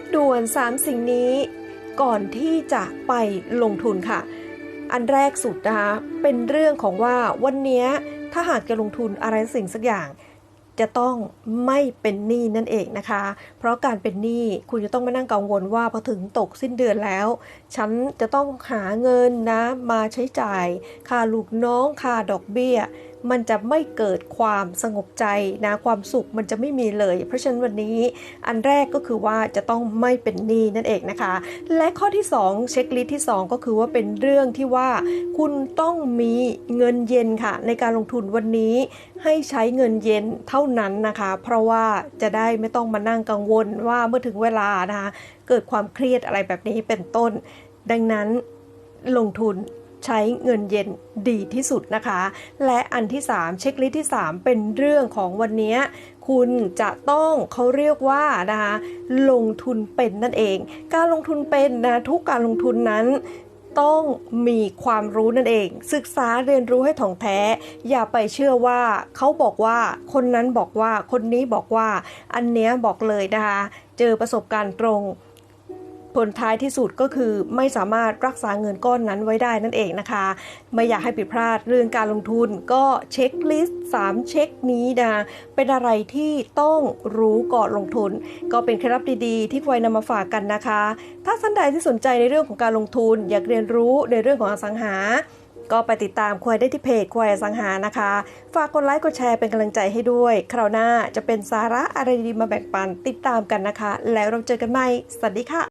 คด่วน 3 สิ่งนี้ก่อนที่จะไปลงทุนค่ะ อันแรกสุดนะคะเป็นเรื่องของว่าวันนี้ถ้าหากจะลงทุนอะไรสิ่งสักอย่าง จะต้องไม่เป็นหนี้นั่นเองนะคะ เพราะการเป็นหนี้คุณจะต้องมานั่งกังวลว่าพอถึงตกสิ้นเดือนแล้ว ฉันจะต้องหาเงินนะมาใช้จ่าย ค่าลูกน้องค่าดอกเบี้ยมันจะไม่เกิดความสงบใจนะความสุขมันจะไม่มีเลย เพราะฉะนั้นวันนี้อันแรกก็คือว่าจะต้องไม่เป็นหนี้นั่นเองนะคะ และข้อที่ 2 เช็คลิสต์ที่ 2 ก็คือว่าเป็นเรื่องที่ว่า คุณต้องมีเงินเย็นค่ะ ในการลงทุนวันนี้ให้ใช้เงินเย็นเท่านั้นนะคะ เพราะว่าจะได้ไม่ต้องมานั่งกังวลว่าเมื่อถึงเวลานะคะเกิดความเครียดอะไรแบบนี้เป็นต้น ดังนั้นลงทุน ใช้เงินเย็นดีที่สุดนะคะ และอันที่ 3 เช็คลิสต์ที่ 3 เป็นเรื่องของวันนี้คุณจะต้องเขาเรียกว่านะคะลงทุนเป็นนั่นเอง การลงทุนเป็นนะทุกการลงทุนนั้นต้องมีความรู้นั่นเอง ศึกษาเรียนรู้ให้ถ่องแท้ อย่าไปเชื่อว่าเขาบอกว่าคนนั้นบอกว่าคนนี้บอกว่า อันเนี้ยบอกเลยนะคะ เจอประสบการณ์ตรง ผลท้ายที่สุดก็คือไม่สามารถรักษาเงินก้อนนั้นไว้ได้นั่นเองนะคะ ไม่อยากให้ผิดพลาดเรื่องการลงทุนก็เช็คลิสต์3เช็คนี้นะเป็นอะไรที่ต้องรู้ก่อนลงทุน ก็เป็นเคล็ดลับดีๆ ที่ควยนำมาฝากกันนะคะ ถ้าท่านใดที่สนใจในเรื่องของการลงทุน อยากเรียนรู้ในเรื่องของอสังหาก็ไปติดตามควายได้ที่เพจควายอสังหานะคะ ฝากกดไลค์กดแชร์เป็นกำลังใจให้ด้วย คราวหน้าจะเป็นสาระอะไรดีมาแบ่งปันติดตามกันนะคะ แล้วเราเจอกันใหม่ สวัสดีค่ะ